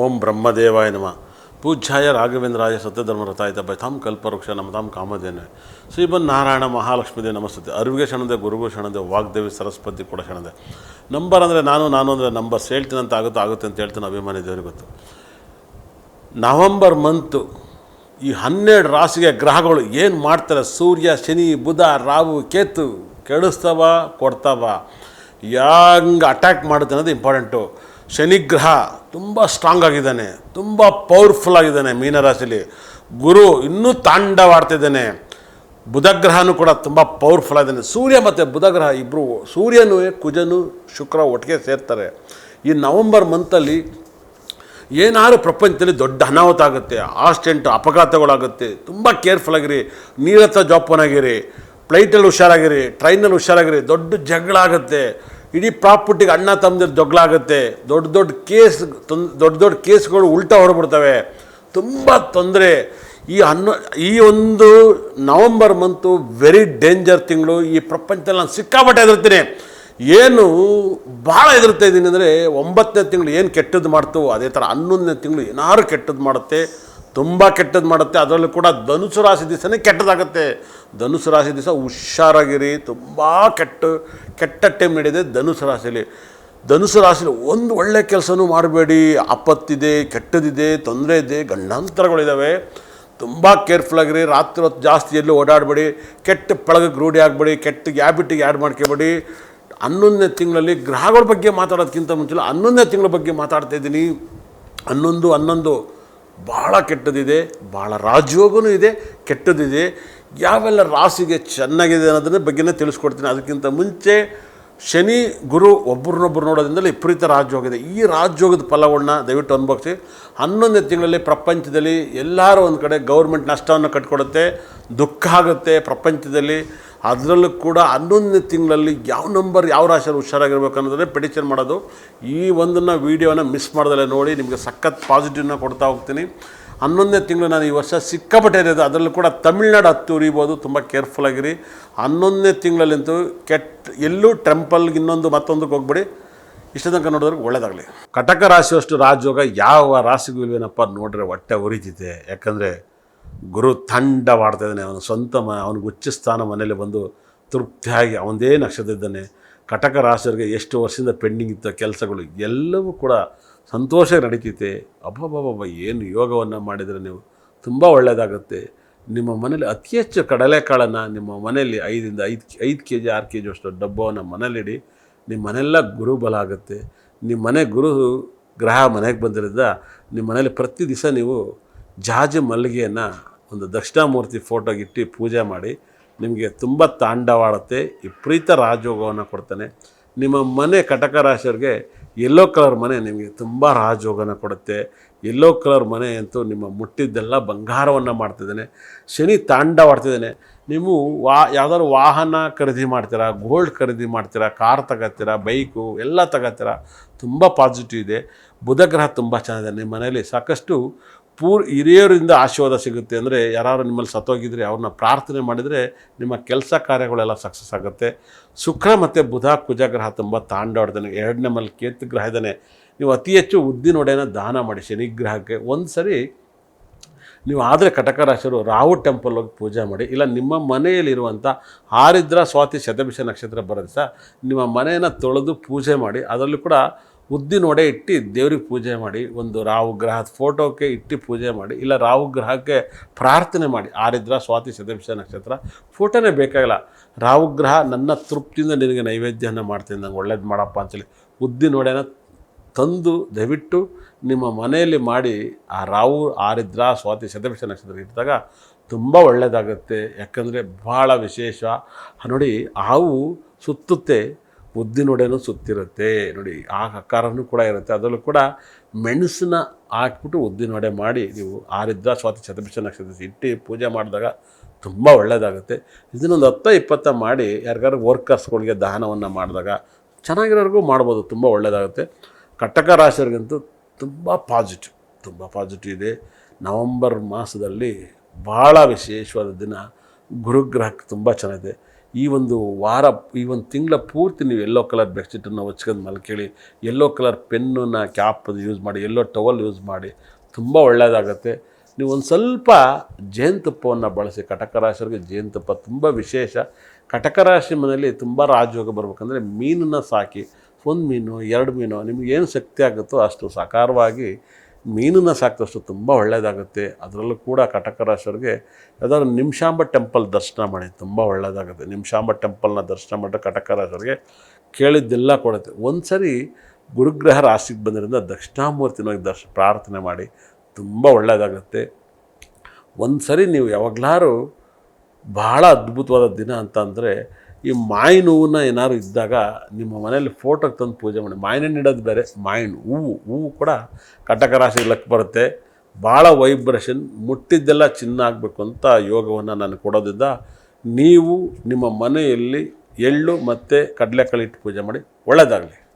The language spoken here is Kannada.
ಓಂ ಬ್ರಹ್ಮದೇವಾಯ ನಮ. ಪೂಜ್ಯಾಯ ರಾಘವೇಂದ್ರಾಯ ಸತ್ಯಧರ್ಮರತಾಯಿತ ತಮ್ ಕಲ್ಪವೃಕ್ಷ ನಮತಾಂ ಕಾಮಧೇನೆ ಶ್ರೀಮನ್ ನಾರಾಯಣ ಮಹಾಲಕ್ಷ್ಮೀದೇವಿ ನಮಸ್ತೆ. ಅರಿವಿಗೆ ಶರಣದೆ ಗುರುಗು ಶರಣದೆ, ವಾಗ್ದೇವಿ ಸರಸ್ವತಿ ಕೂಡ ಕ್ಷಣದೆ ನಂಬರ್ ಅಂದರೆ ನಾನು ನಾನು ಅಂದರೆ ನಂಬರ್ಸ್ ಹೇಳ್ತೀನಂತ ಆಗುತ್ತೋ, ಆಗುತ್ತೆ ಅಂತ ಹೇಳ್ತೀನಿ, ಅಭಿಮಾನಿ ದೇವರಿಗೆ ಗೊತ್ತು. ನವಂಬರ್ ಮಂತು ಈ ಹನ್ನೆರಡು ರಾಶಿಗೆ ಗ್ರಹಗಳು ಏನು ಮಾಡ್ತಾರೆ? ಸೂರ್ಯ, ಶನಿ, ಬುಧ, ರಾಹು, ಕೇತು, ಕೆಡಿಸ್ತವ, ಕೊಡ್ತವ. ಹೆಂಗೆ ಅಟ್ಯಾಕ್ ಮಾಡುತ್ತೆ ಅನ್ನೋದು ಇಂಪಾರ್ಟೆಂಟು ಶನಿಗ್ರಹ ತುಂಬ ಸ್ಟ್ರಾಂಗ್ ಆಗಿದ್ದಾನೆ, ತುಂಬ ಪವರ್ಫುಲ್ ಆಗಿದ್ದಾನೆ ಮೀನರಾಶಿಲಿ. ಗುರು ಇನ್ನೂ ತಾಂಡವಾಡ್ತಿದ್ದಾನೆ. ಬುಧಗ್ರಹನೂ ಕೂಡ ತುಂಬ ಪವರ್ಫುಲ್ ಆಗಿದ್ದಾನೆ. ಸೂರ್ಯ ಮತ್ತು ಬುಧಗ್ರಹ ಇಬ್ಬರು ಸೂರ್ಯನೂ, ಕುಜನು, ಶುಕ್ರ ಒಟ್ಟಿಗೆ ಸೇರ್ತಾರೆ. ಈ ನವಂಬರ್ ಮಂತಲ್ಲಿ ಏನಾದರೂ ಪ್ರಪಂಚದಲ್ಲಿ ದೊಡ್ಡ ಅನಾಹುತ ಆಗುತ್ತೆ ಆಕ್ಸಿಡೆಂಟ್ ಅಪಘಾತಗಳಾಗುತ್ತೆ, ತುಂಬ ಕೇರ್ಫುಲ್ ಆಗಿರಿ ನೀರತ್ತ ಜೋಪಾನಾಗಿರಿ ಫ್ಲೈಟಲ್ಲಿ ಹುಷಾರಾಗಿರಿ ಟ್ರೈನಲ್ಲಿ ಹುಷಾರಾಗಿರಿ, ದೊಡ್ಡ ಜಗಳ ಆಗುತ್ತೆ. ಇಡೀ ಪ್ರಾಪರ್ಟಿಗೆ ಅಣ್ಣ ತಮ್ಮದಿರ ಜಗಳ ಆಗುತ್ತೆ. ದೊಡ್ಡ ದೊಡ್ಡ ಕೇಸ್ ತೊಂದ್ ದೊಡ್ಡ ದೊಡ್ಡ ಕೇಸ್ಗಳು ಉಲ್ಟಾ ಹೊರಬಿಡ್ತವೆ. ತುಂಬ ತೊಂದರೆ. ಈ ಹನ್ನೊ, ಈ ಒಂದು ನವಂಬರ್ ಮಂತು ವೆರಿ ಡೇಂಜರ್ ತಿಂಗಳು ಈ ಪ್ರಪಂಚದಲ್ಲಿ ನಾನು ಸಿಕ್ಕಾಪಟ್ಟೆ ಹೆದರ್ತೀನಿ ಏನು ಭಾಳ ಹೆದರ್ತಾ ಇದ್ದೀನಿ ಅಂದರೆ ಒಂಬತ್ತನೇ ತಿಂಗಳು ಏನು ಕೆಟ್ಟದ್ದು ಮಾಡ್ತು, ಅದೇ ಥರ ಹನ್ನೊಂದನೇ ತಿಂಗಳು ಏನಾದ್ರು ಕೆಟ್ಟದ್ದು ಮಾಡುತ್ತೆ. ತುಂಬ ಕೆಟ್ಟದ್ದು ಮಾಡುತ್ತೆ. ಅದರಲ್ಲೂ ಕೂಡ ಧನುಸು ರಾಶಿ ದಿವಸನೇ ಕೆಟ್ಟದಾಗುತ್ತೆ. ಧನುಸು ರಾಶಿ ದಿವಸ ಹುಷಾರಾಗಿರಿ. ತುಂಬ ಕೆಟ್ಟ ಕೆಟ್ಟ ಟೈಮ್ ನಡೆಯಿದೆ ಧನುಸು ರಾಶಿಯಲ್ಲಿ ಧನುಸು ರಾಶಿಲಿ ಒಂದು ಒಳ್ಳೆ ಕೆಲಸನೂ ಮಾಡಬೇಡಿ. ಆಪತ್ತಿದೆ, ಕೆಟ್ಟದಿದೆ, ತೊಂದರೆ ಇದೆ ಗಂಡಾಂತರಗಳಿದ್ದಾವೆ ತುಂಬ ಕೇರ್ಫುಲ್ ಆಗಿರಿ ರಾತ್ರಿ ಹೊತ್ತು ಜಾಸ್ತಿ ಎಲ್ಲೂ ಓಡಾಡಬೇಡಿ. ಕೆಟ್ಟ ಪಳಗಕ್ಕೆ ರೂಢಿ ಆಗಬೇಡಿ. ಕೆಟ್ಟ ಹ್ಯಾಬಿಟಿಗೆ ಆ್ಯಡ್ ಮಾಡ್ಕೋಬೇಡಿ. ಹನ್ನೊಂದನೇ ತಿಂಗಳಲ್ಲಿ ಗ್ರಹಗಳ ಬಗ್ಗೆ ಮಾತಾಡೋದಕ್ಕಿಂತ ಮುಂಚೆ ಹನ್ನೊಂದನೇ ತಿಂಗಳ ಬಗ್ಗೆ ಮಾತಾಡ್ತಾ ಇದ್ದೀನಿ. ಹನ್ನೊಂದು ಹನ್ನೊಂದು. ಭಾಳ ಕೆಟ್ಟದಿದೆ ಭಾಳ ರಾಜಯೋಗನೂ ಇದೆ ಕೆಟ್ಟದಿದೆ. ಯಾವೆಲ್ಲ ರಾಸಿಗೆ ಚೆನ್ನಾಗಿದೆ ಅನ್ನೋದನ್ನ ಬಗ್ಗೆನೇ ತಿಳಿಸ್ಕೊಡ್ತೀನಿ. ಅದಕ್ಕಿಂತ ಮುಂಚೆ ಶನಿ, ಗುರು ಒಬ್ಬರನ್ನೊಬ್ಬರು ನೋಡೋದ್ರಿಂದಲೇ ವಿಪರೀತ ರಾಜ್ಯೋಗಿದೆ. ಈ ರಾಜ್ಯೋಗದ ಫಲವನ್ನು ದಯವಿಟ್ಟು ಅನುಭವಿಸಿ. ಹನ್ನೊಂದನೇ ತಿಂಗಳಲ್ಲಿ ಪ್ರಪಂಚದಲ್ಲಿ ಎಲ್ಲರೂ ಒಂದು ಕಡೆ ಗೌರ್ಮೆಂಟ್ ನಷ್ಟವನ್ನು ಕಟ್ಕೊಡುತ್ತೆ, ದುಃಖ ಆಗುತ್ತೆ ಪ್ರಪಂಚದಲ್ಲಿ. ಅದರಲ್ಲೂ ಕೂಡ ಹನ್ನೊಂದನೇ ತಿಂಗಳಲ್ಲಿ ಯಾವ ನಂಬರ್, ಯಾವ ರಾಶಿಯಲ್ಲಿ ಹುಷಾರಾಗಿರ್ಬೇಕು ಅನ್ನೋದನ್ನೇ ಪ್ರಿಡಿಕ್ಷನ್ ಮಾಡೋದು. ಈ ಒಂದನ್ನು ವೀಡಿಯೋನ ಮಿಸ್ ಮಾಡ್ದಲ್ಲೇ ನೋಡಿ, ನಿಮಗೆ ಸಖತ್ ಪಾಸಿಟಿವ್ನ ಕೊಡ್ತಾ ಹೋಗ್ತೀನಿ. ಹನ್ನೊಂದನೇ ತಿಂಗಳು ನಾನು ಈ ವರ್ಷ ಸಿಕ್ಕಾಪಟ್ಟೆ ಇರೋದು ಅದರಲ್ಲೂ ಕೂಡ ತಮಿಳ್ನಾಡು ಹತ್ತು ಉರಿಬೋದು. ತುಂಬ ಕೇರ್ಫುಲ್ ಆಗಿರಿ. ಹನ್ನೊಂದನೇ ತಿಂಗಳಲ್ಲಂತೂ ಕೆಟ್ಟ ಎಲ್ಲೂ ಟೆಂಪಲ್ಗೆ ಇನ್ನೊಂದು ಮತ್ತೊಂದಕ್ಕೆ ಹೋಗ್ಬೇಡಿ. ಇಷ್ಟ ತನಕ ನೋಡಿದ್ರೆ ಒಳ್ಳೇದಾಗಲಿ. ಕಟಕ ರಾಶಿಯಷ್ಟು ರಾಜಯೋಗ ಯಾವ ರಾಶಿಗೂ ಇಲ್ವೇನಪ್ಪ ನೋಡ್ರೆ ಹೊಟ್ಟೆ ಉರಿತಿದೆ. ಯಾಕಂದರೆ ಗುರು ತಂಡವಾಡ್ತಾ ಇದ್ದಾನೆ. ಅವನ ಸ್ವಂತ ಮ, ಅವನಿಗೆ ಉಚ್ಚ ಸ್ಥಾನ ಮನೇಲಿ ಬಂದು ತೃಪ್ತಿಯಾಗಿ ಅವನದೇ ನಕ್ಷತ್ರ ಇದ್ದಾನೆ. ಕಟಕ ರಾಶಿಯವರಿಗೆ ಎಷ್ಟು ವರ್ಷದಿಂದ ಪೆಂಡಿಂಗ್ ಇತ್ತು ಕೆಲಸಗಳು ಎಲ್ಲವೂ ಕೂಡ ಸಂತೋಷ ನಡೀತೈತೆ. ಅಬ್ಬಬ್ಬಬ್ಬ ಏನು ಯೋಗವನ್ನು ಮಾಡಿದರೆ ನೀವು? ತುಂಬ ಒಳ್ಳೆಯದಾಗುತ್ತೆ ನಿಮ್ಮ ಮನೇಲಿ ಅತಿ ಹೆಚ್ಚು ಕಡಲೆಕಾಳನ್ನು ನಿಮ್ಮ ಮನೆಯಲ್ಲಿ ಐದರಿಂದ ಐದು ಐದು ಕೆ ಜಿ ಆರು ಕೆ ಜಿ ಅಷ್ಟು ಡಬ್ಬವನ್ನು ಮನೇಲಿಡಿ. ನಿಮ್ಮ ಮನೆಯೆಲ್ಲ ಗುರು ಆಗುತ್ತೆ. ನಿಮ್ಮ ಮನೆ ಗುರು ಗ್ರಹ ಮನೆಗೆ ಬಂದಿರೋದ್ರಿಂದ ನಿಮ್ಮ ಮನೇಲಿ ಪ್ರತಿ ದಿವಸ ನೀವು ಜಾಜಿ ಮಲ್ಲಿಗೆಯನ್ನು ಒಂದು ದಕ್ಷಿಣಾಮೂರ್ತಿ ಫೋಟೋಗೆ ಇಟ್ಟು ಪೂಜೆ ಮಾಡಿ, ನಿಮಗೆ ತುಂಬ ತಾಂಡವಾಡುತ್ತೆ. ವಿಪರೀತ ರಾಜಯೋಗವನ್ನು ಕೊಡ್ತಾನೆ. ನಿಮ್ಮ ಮನೆ ಕಟಕ ರಾಶಿಯವ್ರಿಗೆ ಯೆಲ್ಲೋ ಕಲರ್ ಮನೆ ನಿಮಗೆ ತುಂಬ ರಾಜೋಗನ ಕೊಡುತ್ತೆ. ಯೆಲ್ಲೋ ಕಲರ್ ಮನೆ ಅಂತೂ ನಿಮ್ಮ ಮುಟ್ಟಿದ್ದೆಲ್ಲ ಬಂಗಾರವನ್ನು ಮಾಡ್ತಿದ್ದಾನೆ. ಶನಿ ತಾಂಡವಾಡ್ತಿದ್ದಾನೆ ನೀವು ವಾ, ಯಾವ್ದಾದ್ರು ವಾಹನ ಖರೀದಿ ಮಾಡ್ತೀರಾ ಗೋಲ್ಡ್ ಖರೀದಿ ಮಾಡ್ತೀರಾ ಕಾರ್ ತಗೋತೀರಾ ಬೈಕು ಎಲ್ಲ ತಗೋತೀರಾ, ತುಂಬ ಪಾಸಿಟಿವ್ ಇದೆ. ಬುಧಗ್ರಹ ತುಂಬ ಚೆನ್ನಾಗಿದೆ. ನಿಮ್ಮ ಮನೆಯಲ್ಲಿ ಸಾಕಷ್ಟು ಪೂರ್ ಹಿರಿಯರಿಂದ ಆಶೀರ್ವಾದ ಸಿಗುತ್ತೆ ಅಂದರೆ ಯಾರು ನಿಮ್ಮಲ್ಲಿ ಸತ್ತೋಗಿದ್ರೆ ಅವ್ರನ್ನ ಪ್ರಾರ್ಥನೆ ಮಾಡಿದರೆ ನಿಮ್ಮ ಕೆಲಸ ಕಾರ್ಯಗಳೆಲ್ಲ ಸಕ್ಸಸ್ ಆಗುತ್ತೆ. ಶುಕ್ರ ಮತ್ತು ಬುಧ ಕುಜ ಗ್ರಹ ತುಂಬ ತಾಂಡಾಡ್ದಾನೆ ಎರಡನೇ ಮಲ್ಲಿ ಕೇತು ಗ್ರಹ ಇದ್ದಾನೆ ನೀವು ಅತಿ ಹೆಚ್ಚು ಉದ್ದಿನ ದಾನ ಮಾಡಿ ಶನಿಗ್ರಹಕ್ಕೆ. ಒಂದು ಸರಿ ನೀವು ಆದರೆ ಕಟಕ ರಾಶಿಯವರು ರಾಹು ಟೆಂಪಲ್ ಹೋಗಿ ಪೂಜೆ ಮಾಡಿ. ಇಲ್ಲ, ನಿಮ್ಮ ಮನೆಯಲ್ಲಿರುವಂಥ ಆರಿದ್ರ ಸ್ವಾತಿ, ಶತಭಿಷ ನಕ್ಷತ್ರ ಬರೋದು ನಿಮ್ಮ ಮನೆಯನ್ನು ತೊಳೆದು ಪೂಜೆ ಮಾಡಿ. ಅದರಲ್ಲೂ ಕೂಡ ಉದ್ದಿನ ಒಡೆ ಇಟ್ಟು ದೇವ್ರಿಗೆ ಪೂಜೆ ಮಾಡಿ, ಒಂದು ರಾಹು ಗ್ರಹದ ಫೋಟೋಕ್ಕೆ ಇಟ್ಟು ಪೂಜೆ ಮಾಡಿ, ಇಲ್ಲ ರಾಹು ಗ್ರಹಕ್ಕೆ ಪ್ರಾರ್ಥನೆ ಮಾಡಿ, ಆರಿದ್ರ, ಸ್ವಾತಿ, ಶತಭಿಷ ನಕ್ಷತ್ರ, ಫೋಟೋನೇ ಬೇಕಾಗಿಲ್ಲ. ರಾಹು ಗ್ರಹ ನನ್ನ ತೃಪ್ತಿಯಿಂದ ನಿನಗೆ ನೈವೇದ್ಯನ ಮಾಡ್ತೀನಿ, ನಂಗೆ ಒಳ್ಳೇದು ಮಾಡಪ್ಪ ಅಂತೇಳಿ ಉದ್ದಿನ ಒಡೆನ ತಂದು ದಯವಿಟ್ಟು ನಿಮ್ಮ ಮನೆಯಲ್ಲಿ ಮಾಡಿ, ಆ ರಾವು ಆರಿದ್ರ, ಸ್ವಾತಿ, ಶತಭಿಷ ನಕ್ಷತ್ರ ಇಟ್ಟಾಗ ತುಂಬ ಒಳ್ಳೆಯದಾಗುತ್ತೆ ಯಾಕಂದರೆ ಭಾಳ ವಿಶೇಷ. ನೋಡಿ, ಹಾವು ಸುತ್ತುತ್ತೆ ಉದ್ದಿನೊಡೆನೂ ಸುತ್ತಿರುತ್ತೆ. ನೋಡಿ, ಆ ಆಕಾರನೂ ಕೂಡ ಇರುತ್ತೆ. ಅದರಲ್ಲೂ ಕೂಡ ಮೆಣಸನ್ನ ಹಾಕ್ಬಿಟ್ಟು ಉದ್ದಿನೊಡೆ ಮಾಡಿ ನೀವು ಆರಿದ್ರ ಸ್ವಾತಿ ಚತುರ್ಭಿಷ ನಕ್ಷತ್ರ ಇಟ್ಟು ಪೂಜೆ ಮಾಡಿದಾಗ ತುಂಬ ಒಳ್ಳೆಯದಾಗುತ್ತೆ ಇದನ್ನೊಂದು ಹತ್ತ ಇಪ್ಪತ್ತ ಮಾಡಿ ಯಾರಿಗಾದ್ರು ವರ್ಕರ್ಸ್ಗಳಿಗೆ ದಹನವನ್ನು ಮಾಡಿದಾಗ ಚೆನ್ನಾಗಿರೋರ್ಗೂ ಮಾಡ್ಬೋದು, ತುಂಬ ಒಳ್ಳೆಯದಾಗುತ್ತೆ ಕಟಕ ರಾಶಿಯವ್ರಿಗಂತೂ ತುಂಬ ಪಾಸಿಟಿವ್ ತುಂಬ ಪಾಸಿಟಿವ್ ಇದೆ. ನವಂಬರ್ ಮಾಸದಲ್ಲಿ ಭಾಳ ವಿಶೇಷವಾದ ದಿನ. ಗುರುಗ್ರಹಕ್ಕೆ ತುಂಬ ಚೆನ್ನಾಗಿದೆ. ಈ ಒಂದು ವಾರ, ಈ ಒಂದು ತಿಂಗಳ ಪೂರ್ತಿ ನೀವು ಎಲ್ಲೋ ಕಲರ್ ಬೆಡ್ಶೀಟನ್ನು ಹೊಚ್ಕೊಂಡು ಮಲ್ಕೇಳಿ ಎಲ್ಲೋ ಕಲರ್ ಪೆನ್ನನ್ನು ಕ್ಯಾಪ್ ಯೂಸ್ ಮಾಡಿ ಎಲ್ಲೋ ಟವಲ್ ಯೂಸ್ ಮಾಡಿ, ತುಂಬ ಒಳ್ಳೆಯದಾಗತ್ತೆ ನೀವು ಒಂದು ಸ್ವಲ್ಪ ಜೇನುತುಪ್ಪವನ್ನು ಬಳಸಿ ಕಟಕ ರಾಶಿಯವರಿಗೆ ಜೇನುತುಪ್ಪ ತುಂಬ ವಿಶೇಷ. ಕಟಕ ರಾಶಿ ಮನೆಯಲ್ಲಿ ತುಂಬ ರಾಜಯೋಗ ಬರಬೇಕಂದ್ರೆ ಮೀನನ್ನು ಸಾಕಿ, ಒಂದು ಮೀನು, ಎರಡು ಮೀನು ಏನು ಶಕ್ತಿ ಆಗುತ್ತೋ ಅಷ್ಟು ಸಾಕಾರವಾಗಿ ಮೀನನ್ನು ಸಾಕಿದಷ್ಟು ತುಂಬ ಒಳ್ಳೆಯದಾಗುತ್ತೆ ಅದರಲ್ಲೂ ಕೂಡ ಕಟಕ ರಾಶಿಯವ್ರಿಗೆ ಯಾವ್ದಾದ್ರು ನಿಮಿಷಾಂಬ ಟೆಂಪಲ್ ದರ್ಶನ ಮಾಡಿ, ತುಂಬ ಒಳ್ಳೆಯದಾಗುತ್ತೆ ನಿಮಿಷಾಂಬ ಟೆಂಪಲ್ನ ದರ್ಶನ ಮಾಡಿದ್ರೆ ಕಟಕ ರಾಶಿಯವ್ರಿಗೆ ಕೇಳಿದ್ದೆಲ್ಲ ಕೊಡುತ್ತೆ. ಒಂದು ಸರಿ ಗುರುಗ್ರಹ ರಾಶಿಗೆ ಬಂದಿರೋದ್ರಿಂದ ದಕ್ಷಿಣಾಮೂರ್ತಿನ ದರ್ಶ, ಪ್ರಾರ್ಥನೆ ಮಾಡಿ, ತುಂಬ ಒಳ್ಳೆಯದಾಗುತ್ತೆ ಒಂದು ಸರಿ ನೀವು ಯಾವಾಗಲಾರು ಬಹಳ ಅದ್ಭುತವಾದ ದಿನ ಅಂತ ಅಂದರೆ ಈ ಮಾಯಿ ಹೂವನ್ನ ಏನಾದ್ರು ಇದ್ದಾಗ ನಿಮ್ಮ ಮನೆಯಲ್ಲಿ ಫೋಟೋಗೆ ತಂದು ಪೂಜೆ ಮಾಡಿ. ಮಾವಿನ ಇಡೋದು ಬೇರೆ ಮಾಯಿನ ಹೂವು ಹೂವು ಕೂಡ ಕಟಕ ರಾಶಿ ಲಕ್ ಬರುತ್ತೆ. ಭಾಳ ವೈಬ್ರೇಷನ್ ಮುಟ್ಟಿದ್ದೆಲ್ಲ ಚಿನ್ನ ಆಗಬೇಕು ಅಂತ ಯೋಗವನ್ನು ನಾನು ಕೊಡೋದ್ರಿಂದ ನೀವು ನಿಮ್ಮ ಮನೆಯಲ್ಲಿ ಎಳ್ಳು ಮತ್ತು ಕಡಲೆಕಾಳು ಪೂಜೆ ಮಾಡಿ. ಒಳ್ಳೆಯದಾಗಲಿ